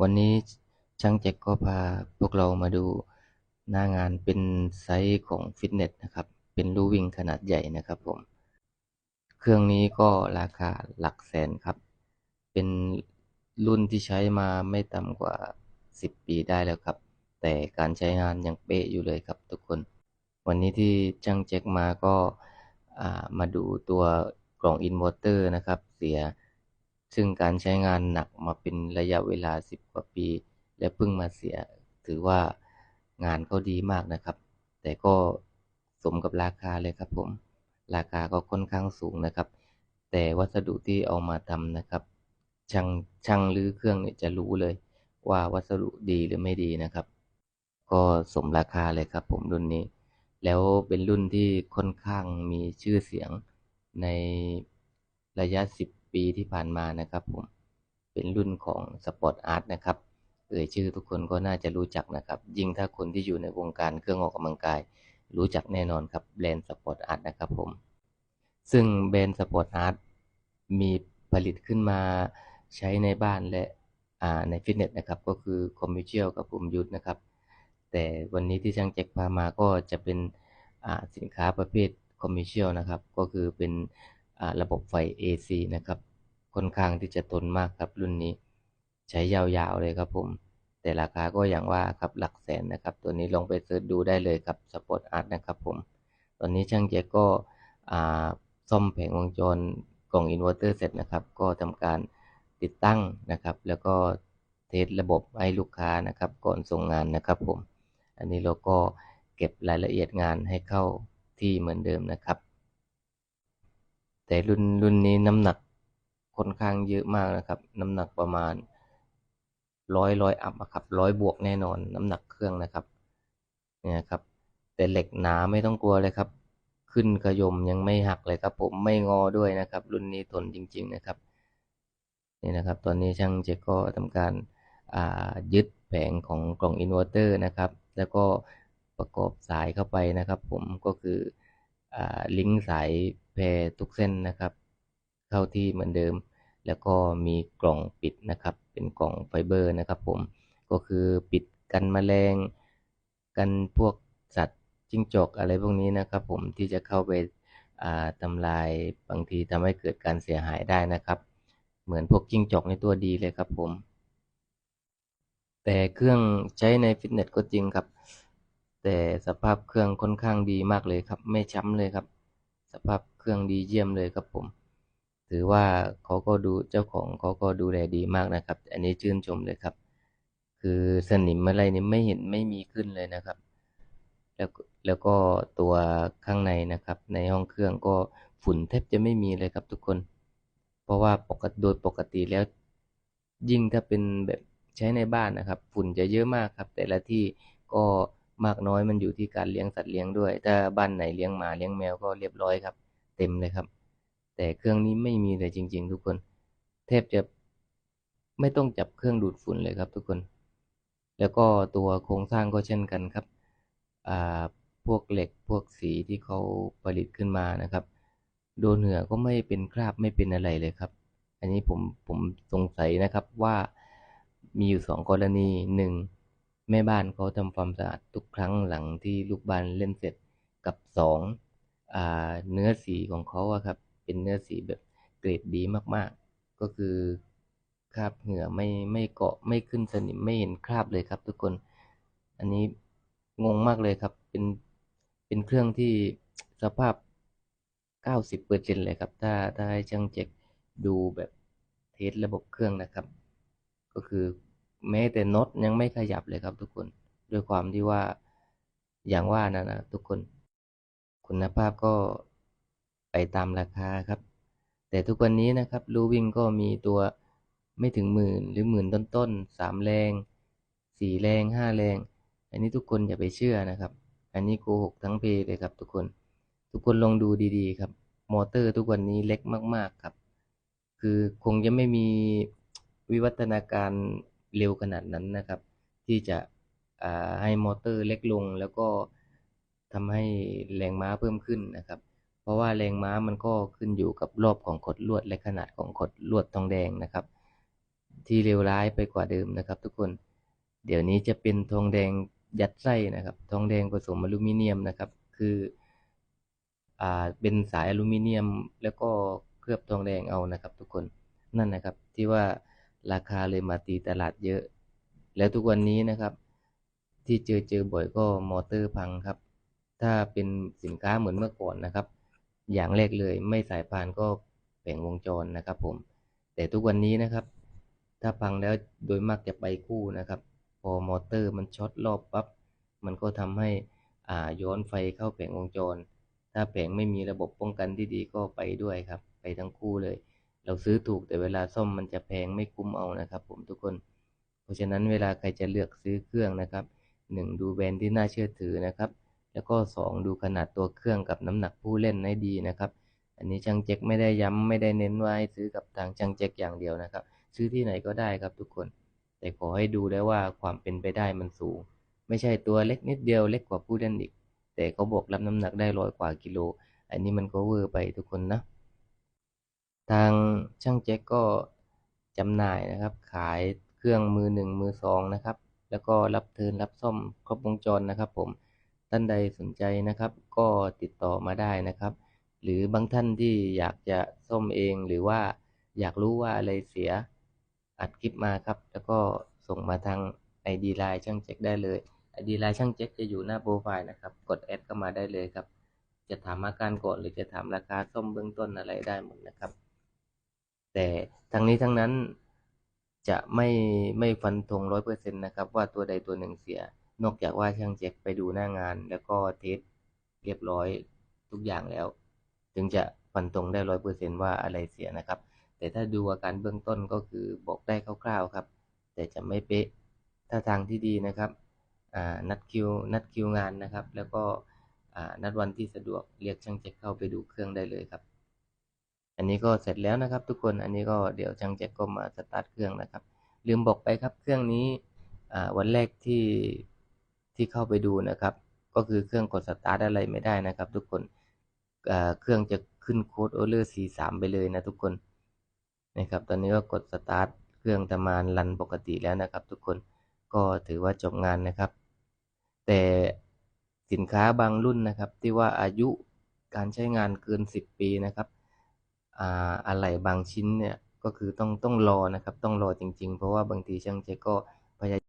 วันนี้ช่างแจ็คก็พาพวกเรามาดูหน้างานเป็นไซส์ของฟิตเนสนะครับ เป็นลู่วิ่งขนาดใหญ่นะครับผม เครื่องนี้ก็ราคาหลักแสนครับ เป็นรุ่นที่ใช้มาไม่ต่ำกว่า 10 ปีได้แล้วครับ แต่การใช้งานยังเป๊ะอยู่เลยครับทุกคน วันนี้ที่ช่างแจ็คมาก็มาดูตัวกล่องอินเวอร์เตอร์นะครับ เสีย ซึ่งการใช้งานหนักมาเป็นระยะเวลา 10 กว่าปี และเพิ่งมาเสีย ถือว่างานเขาดีมากนะครับ แต่ก็สมกับราคาเลยครับผม ราคาก็ค่อนข้างสูงนะครับ แต่วัสดุที่เอามาทำนะครับ ช่างช่างรื้อเครื่องเนี่ยจะรู้เลย ว่าวัสดุดีหรือไม่ดีนะครับ ก็สมราคาเลยครับผมรุ่นนี้ แล้วเป็นรุ่นที่ค่อนข้างมีชื่อเสียงในระยะ 10 ปีที่ผ่านมานะครับผม เป็นรุ่นของ Sport Art นะครับ เอ่ยชื่อทุกคนก็น่าจะรู้จักนะครับ ยิ่งถ้าคนที่อยู่ในวงการเครื่องออกกำลังกาย รู้จักแน่นอนครับแบรนด์ Sport Art นะครับผม ซึ่งแบรนด์ Sport Art มีผลิตขึ้นมาใช้ในบ้านและในฟิตเนสนะครับ ก็คือคอมมิชเชียลกับภูมิยุทธนะครับ แต่วันนี้ที่ช่างแจ็คพามาก็จะเป็นสินค้าประเภทคอมมิชเชียลนะครับ ก็คือเป็น ระบบไฟ AC นะครับ ค่อนข้างที่จะทนมากครับรุ่นนี้ ใช้ยาวๆเลยครับผม แต่ราคาก็อย่างว่าครับหลักแสนนะครับ ตัวนี้ลองไปเสิร์ชดูได้เลยครับสปอร์ตอาร์ตนะครับผม ตอนนี้ช่างเจก็ซ่อมแผงวงจรกล่องอินเวอร์เตอร์เสร็จนะครับ ก็ทำการติดตั้งนะครับ แล้วก็เทสระบบให้ลูกค้านะครับ ก่อนส่งงานนะครับผม อันนี้เราก็เก็บรายละเอียดงานให้เข้าที่เหมือนเดิมนะครับ แต่รุ่นรุ่นนี้น้ำหนักค่อนข้างเยอะมากนะครับ น้ำหนักประมาณร้อยร้อยอัพครับร้อยบวกแน่นอน น้ำหนักเครื่องนะครับเนี่ยครับ แต่เหล็กหนาไม่ต้องกลัวเลยครับ ขึ้นขยมยังไม่หักเลยครับ ผมไม่งอด้วยนะครับ รุ่นนี้ทนจริง ๆนะครับนี่นะครับ ตอนนี้ช่างเจก็ทำการยึดแผงของกล่องอินเวอร์เตอร์นะครับ แล้วก็ประกอบสายเข้าไปนะครับ ผมก็คือ ลิงก์สายแพรทุกเส้นนะครับ เข้าที่เหมือนเดิม แล้วก็มีกล่องปิดนะครับ เป็นกล่องไฟเบอร์นะครับผมก็คือปิดกันแมลง กันพวกสัตว์จิ้งจกอะไรพวกนี้นะครับผมที่จะเข้าไปทำลายบางทีทำให้เกิดการเสียหายได้นะครับ เหมือนพวกจิ้งจกในตัวดีเลยครับผม แต่เครื่องใช้ในฟิตเนสก็จริงครับ แต่สภาพเครื่องค่อนข้างดีมากเลยครับ ไม่ช้ำเลยครับ สภาพเครื่องดีเยี่ยมเลยครับผม ถือว่าเขาก็ดูเจ้าของเขาก็ดูแลดีมากนะครับ อันนี้ชื่นชมเลยครับ คือสนิมอะไรนี่ไม่เห็นไม่มีขึ้นเลยนะครับ แล้วแล้วก็ตัวข้างในนะครับ ในห้องเครื่องก็ฝุ่นแทบจะไม่มีเลยครับทุกคน เพราะว่าปกติโดยปกติแล้ว ยิ่งถ้าเป็นแบบใช้ในบ้านนะครับ ฝุ่นจะเยอะมากครับ แต่ละที่ก็ มากน้อยมันอยู่ที่การเลี้ยงสัตว์เลี้ยงด้วย ถ้าบ้านไหนเลี้ยงหมาเลี้ยงแมวก็เรียบร้อยครับ เต็มเลยครับ แต่เครื่องนี้ไม่มีเลยจริง ๆ ทุกคน แทบจะไม่ต้องจับเครื่องดูดฝุ่นเลยครับ ทุกคน แล้วก็ตัวโครงสร้างก็เช่นกันครับอ่าพวกเหล็กพวกสีที่เขาผลิตขึ้นมานะครับ โดนเหนือก็ไม่เป็นคราบไม่เป็นอะไรเลยครับ อันนี้ผมผมสงสัยนะครับว่ามีอยู่สองกรณีหนึ่ง แม่บ้านเขาทำความสะอาดทุกครั้งหลังที่ลูกบ้านเล่นเสร็จกับสองเนื้อสีของเขาอะครับ เป็นเนื้อสีแบบเกรดดีมากๆ ก็คือคราบเหงื่อไม่ไม่เกาะไม่ขึ้นสนิมไม่เห็นคราบเลยครับ ทุกคน อันนี้งงมากเลยครับ เป็นเป็นเครื่องที่สภาพ 90%เเลยครับ ถ้าถ้าให้ช่างเจ็คดูแบบเทสระบบเครื่องนะครับ ก็คือ แม้แต่น็อตยังไม่ขยับเลยครับทุกคน ด้วยความที่ว่าอย่างว่านะนะทุกคน คุณภาพก็ไปตามราคาครับ แต่ทุกวันนี้นะครับลูวิ่งก็มีตัวไม่ถึงหมื่นหรือหมื่นต้นๆสามแรงสี่แรงห้าแรง อันนี้ทุกคนอย่าไปเชื่อนะครับ อันนี้โกหกทั้งเพเลยครับ ทุกคน ทุกคนลองดูดีๆ ครับ มอเตอร์ทุกวันนี้เล็กมาก ๆครับ คือคงจะไม่มีวิวัฒนาการ เร็วขนาดนั้นนะครับ ที่จะให้มอเตอร์เล็กลง แล้วก็ทำให้แรงม้าเพิ่มขึ้นนะครับ เพราะว่าแรงม้ามันก็ขึ้นอยู่กับรอบของขดลวดและขนาดของขดลวดทองแดงนะครับ ที่เลวร้ายไปกว่าเดิมนะครับ ทุกคนเดี๋ยวนี้จะเป็นทองแดงยัดไส้นะครับ ทองแดงผสมอลูมิเนียมนะครับ คืออ่าเป็นสายอลูมิเนียมแล้วก็เคลือบทองแดงเอานะครับ ทุกคนนั่นนะครับที่ว่า ราคาเลยมาตีตลาดเยอะ แล้วทุกวันนี้นะครับ ที่เจอเจอบ่อยก็มอเตอร์พังครับ ถ้าเป็นสินค้าเหมือนเมื่อก่อนนะครับ อย่างแรกเลยไม่สายพานก็แผงวงจรนะครับ ผม แต่ทุกวันนี้นะครับ ถ้าพังแล้วโดยมากจะไปคู่นะครับ พอมอเตอร์มันช็อตรอบปั๊บมันก็ทำให้อ่าย้อนไฟเข้าแผงวงจร ถ้าแผงไม่มีระบบป้องกันที่ดีก็ไปด้วยครับ ไปทั้งคู่เลย เราซื้อถูกแต่เวลาซ่อมมันจะแพงไม่คุ้มเอานะครับ ผมทุกคน เพราะฉะนั้นเวลาใครจะเลือกซื้อเครื่องนะครับหนึ่งดูแบรนด์ที่น่าเชื่อถือนะครับ แล้วก็สองดูขนาดตัวเครื่องกับน้ำหนักผู้เล่นให้ดีนะครับ อันนี้ช่างเจ็กไม่ได้ย้ำไม่ได้เน้นว่าให้ซื้อกับทางช่างเจ็กอย่างเดียวนะครับ ซื้อที่ไหนก็ได้ครับทุกคน แต่ขอให้ดูได้ว่าความเป็นไปได้มันสูง ไม่ใช่ตัวเล็กนิดเดียวเล็กกว่าผู้เล่นอีก แต่เขาบอกรับน้ำหนักได้ร้อยกว่ากิโล อันนี้มันก็เวอร์ไปทุกคนนะ ทางช่างแจ็คก็จำหน่ายนะครับ ขายเครื่องมือหนึ่งมือสองนะครับ แล้วก็รับเทิร์นรับซ่อมครบวงจรนะครับผมท่านใดสนใจนะครับ ก็ติดต่อมาได้นะครับ หรือบางท่านที่อยากจะซ่อมเองหรือว่าอยากรู้ว่าอะไรเสียอัดคลิปมาครับ แล้วก็ส่งมาทาง ID ไลน์ช่างแจ็คได้เลย ID ไลน์ช่างแจ็คจะอยู่หน้าโปรไฟล์นะครับ กดแอดเข้ามาได้เลยครับ จะถามอาการก่อนหรือจะถามราคาซ่อมเบื้องต้นอะไรได้หมดนะครับ แต่ทั้งนี้ทั้งนั้นจะไม่ไม่ฟันธงร้อยเปอร์เซ็นต์นะครับ ว่าตัวใดตัวหนึ่งเสีย นอกจากว่าช่างแจ็คไปดูหน้างาน แล้วก็เทสเรียบร้อยทุกอย่างแล้ว ถึงจะฟันธงได้ร้อยเปอร์เซ็นต์ว่าอะไรเสียนะครับ แต่ถ้าดูอาการเบื้องต้นก็คือบอกได้คร่าวๆครับ แต่จะไม่เป๊ะถ้าทางที่ดีนะครับนัดคิวนัดคิวงานนะครับ แล้วก็นัดวันที่สะดวกเรียกช่างแจ็คเข้าไปดูเครื่องได้เลยครับ อันนี้ก็เสร็จแล้วนะครับ ทุกคนอันนี้ก็เดี๋ยวช่างแจ็คก็มาสตาร์ทเครื่องนะครับ ลืมบอกไปครับเครื่องนี้วันแรกที่ที่เข้าไปดูนะครับ ก็คือเครื่องกดสตาร์ทอะไรไม่ได้นะครับ ทุกคนเครื่องจะขึ้นโค้ดโอเลอร์43ไปเลยนะทุกคนนะครับตอนนี้ก็กดสตาร์ทเครื่องทำงานรันปกติแล้วนะครับ ทุกคนก็ถือว่าจบงานนะครับ แต่สินค้าบางรุ่นนะครับ ที่ว่าอายุการใช้งานเกิน 10 ปีนะครับ อะไหล่บางชิ้นเนี่ยก็คือต้องต้องรอนะครับ ต้องรอจริง ๆ เพราะว่าบางทีช่างเจก็พยายาม